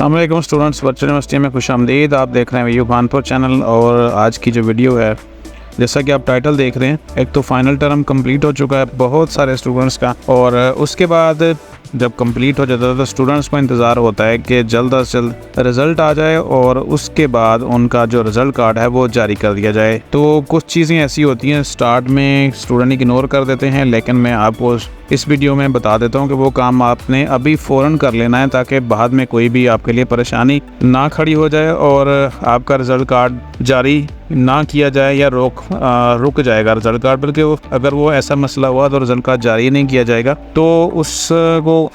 अल्लाम students virtual university में खुश आमदीद। आप देख रहे हैं वीयू खानपुर चैनल और आज की जो वीडियो है, जैसा कि आप टाइटल देख रहे हैं, एक तो फाइनल टर्म कंप्लीट हो चुका है, बहुत सारे स्टूडेंट्स का और उसके बाद जब कंप्लीट हो जाता है तो स्टूडेंट्स को इंतज़ार होता है कि जल्द अज जल्द रिज़ल्ट आ जाए और उसके बाद उनका जो रिज़ल्ट कार्ड है वो जारी कर दिया जाए। तो कुछ चीज़ें ऐसी होती हैं स्टार्ट में स्टूडेंट इग्नोर कर देते हैं, लेकिन मैं आपको इस वीडियो में बता देता हूँ कि वो काम आपने अभी फ़ौरन कर लेना है ताकि बाद में कोई भी आपके लिए परेशानी ना खड़ी हो जाए और आपका रिज़ल्ट कार्ड जारी ना किया जाए या रोक आ, रुक जाएगा रिज़ल्ट कार्ड बल्कि अगर वो ऐसा मसला हुआ तो रिज़ल्ट कार्ड जारी नहीं किया जाएगा। तो उसको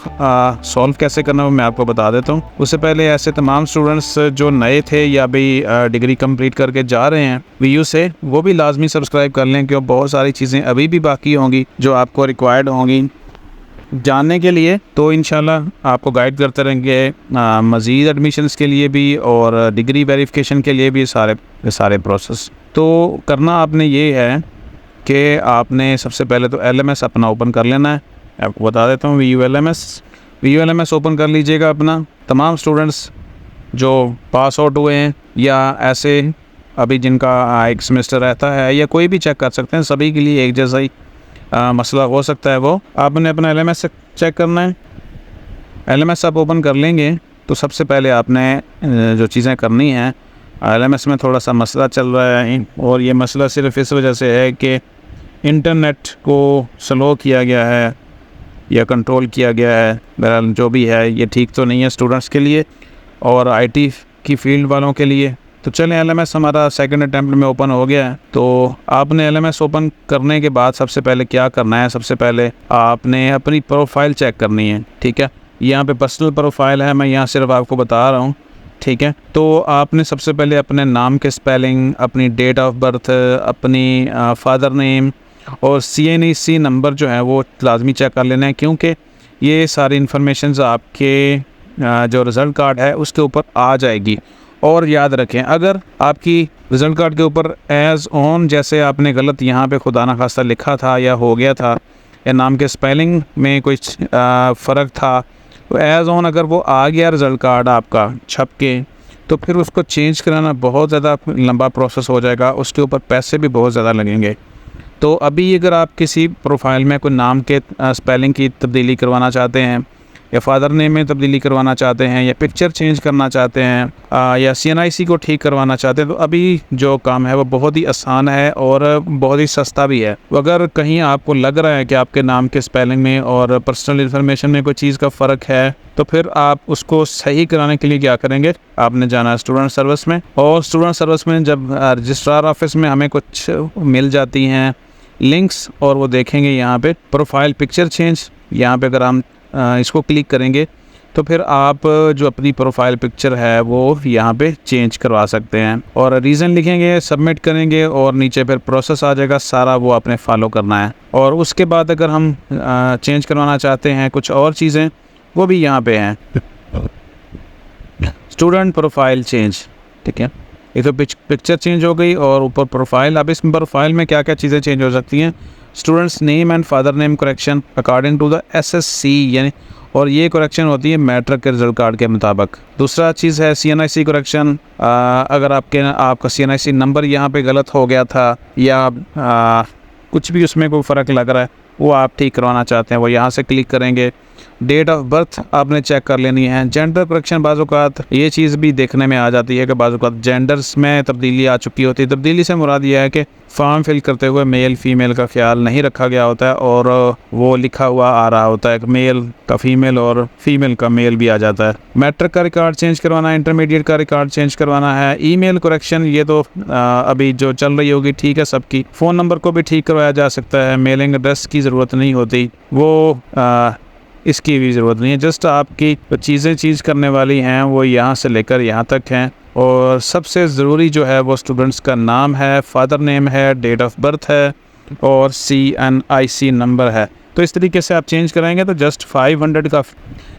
सॉल्व कैसे करना वो मैं आपको बता देता हूँ। उससे पहले ऐसे तमाम स्टूडेंट्स जो नए थे या भी डिग्री कंप्लीट करके जा रहे हैं वीयू से वो भी लाजमी सब्सक्राइब कर लें क्योंकि बहुत सारी चीज़ें अभी भी बाकी होंगी जो आपको रिक्वायर्ड होंगी। जानने के लिए तो इन आपको गाइड करते रहेंगे मज़ीद एडमिशन्स के लिए भी और डिग्री वेरिफिकेशन के लिए भी सारे सारे प्रोसेस तो करना आपने ये है कि आपने सबसे पहले तो एलएमएस अपना ओपन कर लेना है। आपको बता देता हूँ V U L M S V U L M S open कर लीजिएगा अपना। तमाम स्टूडेंट्स जो पास आउट हुए हैं या ऐसे अभी जिनका एक सेमेस्टर रहता है या कोई भी चेक कर सकते हैं, सभी के लिए एक जैसा ही आ, मसला हो सकता है वो। आपने अपना एल चेक करना है। एलएमएस आप ओपन कर लेंगे तो सबसे पहले आपने जो चीज़ें करनी हैं एलएमएस में थोड़ा सा मसला चल रहा है और ये मसला सिर्फ़ इस वजह से है कि इंटरनेट को स्लो किया गया है या कंट्रोल किया गया है। बहरहाल जो भी है ये ठीक तो नहीं है स्टूडेंट्स के लिए और आईटी की फ़ील्ड वालों के लिए। तो चलें एलएमएस हमारा सेकंड अटैम्प्ट में ओपन हो गया है। तो आपने एलएमएस ओपन करने के बाद सबसे पहले क्या करना है? सबसे पहले आपने अपनी प्रोफ़ाइल चेक करनी है, ठीक है? यहाँ पे पर्सनल प्रोफ़ाइल है, मैं यहाँ सिर्फ़ आपको बता रहा हूँ, ठीक है? तो आपने सबसे पहले अपने नाम के स्पेलिंग अपनी डेट ऑफ़ बर्थ अपनी फादर नेम और सी एन ई सी नंबर जो है वो लाजमी चेक कर लेना है, क्योंकि ये सारी इन्फॉर्मेशन आपके जो रिज़ल्ट कार्ड है, उसके ऊपर आ जाएगी। और याद रखें, अगर आपकी रिज़ल्ट कार्ड के ऊपर एज़ ऑन जैसे आपने गलत यहाँ पे खुदा ना खास्ता लिखा था या हो गया था या नाम के स्पेलिंग में कुछ फ़र्क था तो एज़ ऑन अगर वो आ गया रिज़ल्ट कार्ड आपका छप के तो फिर उसको चेंज कराना बहुत ज़्यादा लंबा प्रोसेस हो जाएगा, उसके ऊपर पैसे भी बहुत ज़्यादा लगेंगे। तो अभी अगर आप किसी प्रोफ़ाइल में कोई नाम के स्पेलिंग की तब्दीली करवाना चाहते हैं या फादर नेम में तब्दीली करवाना चाहते हैं या पिक्चर चेंज करना चाहते हैं आ, या सी को ठीक करवाना चाहते हैं तो अभी जो काम है वो बहुत ही आसान है और बहुत ही सस्ता भी है। अगर कहीं आपको लग रहा है कि आपके नाम के स्पेलिंग में और पर्सनल इन्फॉर्मेशन में कोई चीज़ का फ़र्क है तो फिर आप उसको सही कराने के लिए क्या करेंगे? आपने जाना स्टूडेंट सर्विस में और स्टूडेंट सर्विस में जब रजिस्ट्रार ऑफ़िस में हमें कुछ मिल जाती हैं लिंक्स और वो देखेंगे यहाँ पे प्रोफ़ाइल पिक्चर चेंज यहाँ पे अगर हम इसको क्लिक करेंगे तो फिर आप जो अपनी प्रोफ़ाइल पिक्चर है वो यहाँ पे चेंज करवा सकते हैं। और रीज़न लिखेंगे, सबमिट करेंगे और नीचे फिर प्रोसेस आ जाएगा, सारा वो आपने फॉलो करना है। और उसके बाद अगर हम चेंज करवाना चाहते हैं कुछ और चीज़ें, वो भी यहाँ पे हैं। स्टूडेंट प्रोफ़ाइल चेंज, ठीक है? ये तो पिक्चर चेंज हो गई और ऊपर प्रोफ़ाइल, अब इस प्रोफ़ाइल में क्या क्या चीज़ें चेंज हो सकती हैं? Students name and father name correction according to the S S C यानी और ये करेक्शन होती है मैट्रिक के रिज़ल्ट कार्ड के मुताबिक। दूसरा चीज़ है सी एन आई सी करेक्शन अगर आपके आपका सी एन आई सी नंबर यहाँ पे गलत हो गया था या आ, कुछ भी उसमें कोई फ़र्क लग रहा है वो आप ठीक करवाना चाहते हैं वो यहाँ से क्लिक करेंगे। डेट ऑफ़ बर्थ आपने चेक कर लेनी है। जेंडर करेक्शन बाज़ात ये चीज़ भी देखने में आ जाती है कि बाज़ात जेंडर्स में तब्दीली आ चुकी होती है। तब्दीली से मुराद यह है कि फॉर्म फिल करते हुए मेल फीमेल का ख्याल नहीं रखा गया होता है और वो लिखा हुआ आ रहा होता है मेल का फीमेल और फीमेल का मेल भी आ जाता है। मैट्रिक का रिकॉर्ड चेंज करवाना है इंटरमीडिएट का रिकॉर्ड चेंज करवाना है। ईमेल करेक्शन ये तो अभी जो चल रही होगी, ठीक है सबकी। फ़ोन नंबर को भी ठीक करवाया जा सकता है। मेलिंग एड्रेस की ज़रूरत नहीं होती। वो इसकी भी ज़रूरत नहीं है। जस्ट आपकी चीज़ें चीज़ करने वाली हैं, वो यहाँ से लेकर यहाँ तक हैं। और सबसे ज़रूरी जो है, वो स्टूडेंट्स का नाम है फादर नेम है डेट ऑफ़ बर्थ है और C N I C number है। तो इस तरीके से आप चेंज कराएँगे तो जस्ट 500 का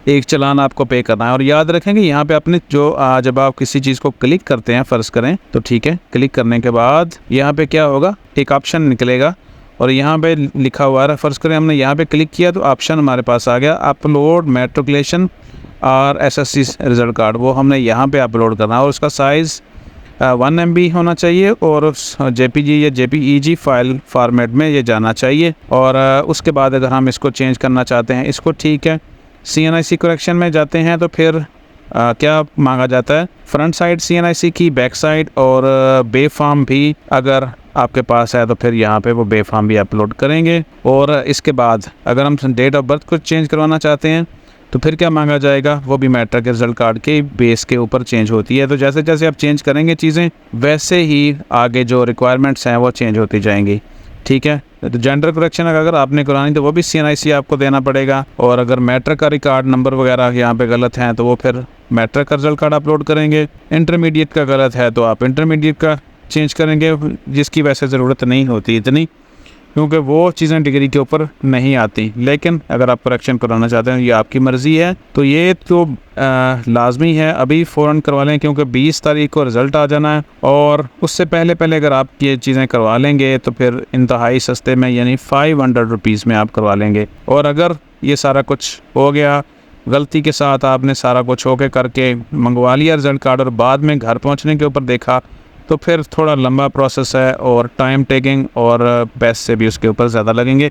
एक चलान आपको पे करना है। और याद रखेंगे, यहाँ पे अपने जो जब आप किसी चीज़ को क्लिक करते हैं फ़र्ज़ करें तो ठीक है क्लिक करने के बाद यहाँ पे क्या होगा, एक ऑप्शन निकलेगा। और यहाँ पे लिखा हुआ है फ़र्ज़ करें हमने यहाँ पे क्लिक किया तो ऑप्शन हमारे पास आ गया अपलोड मेट्रिकुलेशन और एसएससी रिज़ल्ट कार्ड वो हमने यहाँ पे अपलोड करना है और उसका साइज़ वन एम बी होना चाहिए और जे पी जी या J P E G file format में ये जाना चाहिए और उसके बाद अगर हम इसको चेंज करना चाहते हैं इसको ठीक है सी एन आई सी करेक्शन में जाते हैं तो फिर आ, क्या मांगा जाता है front side C N I C की बैक साइड और बे फार्म भी अगर आपके पास है तो फिर यहाँ पे वो बेफाम भी अपलोड करेंगे। और इसके बाद अगर हम डेट ऑफ़ बर्थ को चेंज करवाना चाहते हैं तो फिर क्या मांगा जाएगा? वो भी मैट्रिक के रिज़ल्ट कार्ड के बेस के ऊपर चेंज होती है। तो जैसे जैसे आप चेंज करेंगे चीज़ें, वैसे ही आगे जो रिक्वायरमेंट्स हैं वो चेंज होती जाएँगी। ठीक है? तो जेंडर करेक्शन अगर आपने करानी तो वो भी सीएनआईसी आपको देना पड़ेगा। और अगर मैट्रिक का रिकॉर्ड नंबर वगैरह यहाँ पे गलत हैं तो वो फिर मैट्रिक का रिज़ल्ट कार्ड अपलोड करेंगे। इंटरमीडिएट का गलत है तो आप इंटरमीडिएट का चेंज करेंगे, जिसकी वैसे ज़रूरत नहीं होती इतनी, क्योंकि वो चीज़ें डिग्री के ऊपर नहीं आती। लेकिन अगर आप करेक्शन कराना चाहते हैं, ये आपकी मर्ज़ी है तो ये तो लाजमी है। अभी फ़ौर करवा लें, क्योंकि 20 तारीख को रिज़ल्ट आ जाना है, और उससे पहले पहले अगर आप ये चीज़ें करवा लेंगे तो फिर इंतहाई सस्ते में, यानी फ़ाइव हंड्रेड रुपीज़ में आप करवा लेंगे। और अगर ये सारा कुछ हो गया, गलती के साथ आपने सारा कुछ होके करके मंगवा लिया, रिज़ल्ट कार्ड, और बाद में घर पहुँचने के ऊपर देखा तो फिर थोड़ा लंबा प्रोसेस है और टाइम टेकिंग और पैसे भी उसके ऊपर ज़्यादा लगेंगे।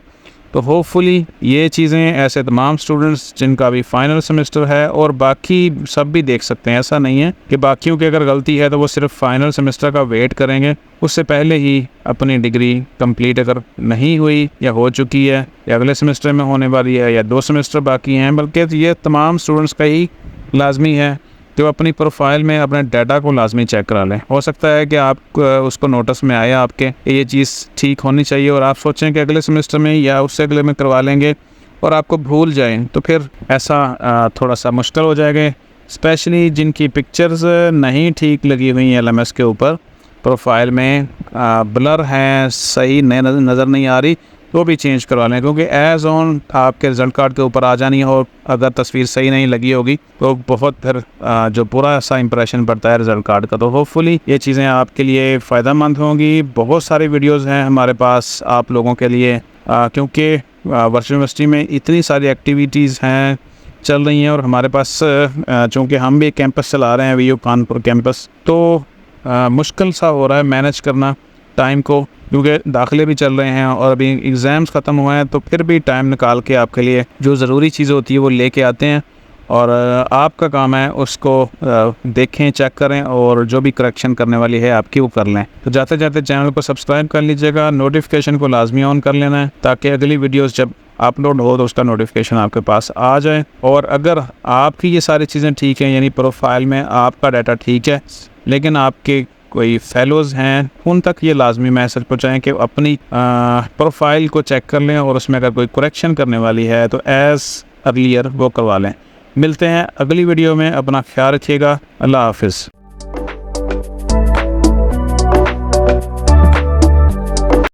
तो होपफुली ये चीज़ें ऐसे तमाम स्टूडेंट्स जिनका भी फाइनल सेमेस्टर है और बाकी सब भी देख सकते हैं। ऐसा नहीं है कि बाकियों की अगर गलती है तो वो सिर्फ़ फाइनल सेमेस्टर का वेट करेंगे। उससे पहले ही अपनी डिग्री कंप्लीट अगर नहीं हुई या हो चुकी है या अगले सेमेस्टर में होने वाली है या दो सेमेस्टर बाकी हैं, बल्कि ये तमाम स्टूडेंट्स का ही लाजमी है। तो अपनी प्रोफ़ाइल में अपने डाटा को लाजमी चेक करा लें। हो सकता है कि आप उसको नोटिस में आए आपके ये चीज़ ठीक होनी चाहिए और आप सोचें कि अगले सेमेस्टर में या उससे अगले में करवा लेंगे और आपको भूल जाएँ तो फिर ऐसा थोड़ा सा मुश्किल हो जाएगा। स्पेशली जिनकी पिक्चर्स नहीं ठीक लगी हुई हैं एलएमएस के ऊपर प्रोफ़ाइल में ब्लर हैं, सही नज़र नहीं आ रही तो भी चेंज करवा लें, क्योंकि एज़ ऑन आपके रिज़ल्ट कार्ड के ऊपर आ जानी हो अगर तस्वीर सही नहीं लगी होगी तो बहुत फिर जो पूरा सा इंप्रेशन पड़ता है रिज़ल्ट कार्ड का तो होपफुली ये चीज़ें आपके लिए फ़ायदा मंद होंगी। बहुत सारी वीडियोज़ हैं हमारे पास आप लोगों के लिए क्योंकि वर्ष यूनिवर्सिटी में इतनी सारी एक्टिविटीज़ हैं, चल रही हैं और हमारे पास चूँकि हम भी कैंपस चला रहे हैं वीयू कानपुर कैंपस तो मुश्किल सा हो रहा है मैनेज करना टाइम को। क्योंकि दाखिले भी चल रहे हैं और अभी एग्ज़ाम्स ख़त्म हुए हैं तो फिर भी टाइम निकाल के आपके लिए जो ज़रूरी चीज़ होती है वो लेके आते हैं। और आपका काम है उसको देखें चेक करें और जो भी करेक्शन करने वाली है आपकी वो कर लें। तो जाते जाते चैनल को सब्सक्राइब कर लीजिएगा नोटिफिकेशन को लाजमी ऑन कर लेना है, ताकि अगली वीडियोस जब अपलोड हो तो उसका नोटिफिकेशन आपके पास आ जाए। और अगर आपकी ये सारी चीज़ें ठीक हैं, यानी प्रोफ़ाइल में आपका डाटा ठीक है, लेकिन आपके कोई फेलोज़ हैं, उन तक ये लाजमी मैसेज पहुँचाएँ कि अपनी प्रोफ़ाइल को चेक कर लें और उसमें अगर कोई करेक्शन करने वाली है तो एज़ अर्लियर वो करवा लें। मिलते हैं अगली वीडियो में, अपना ख्याल रखिएगा, अल्लाह हाफिज़।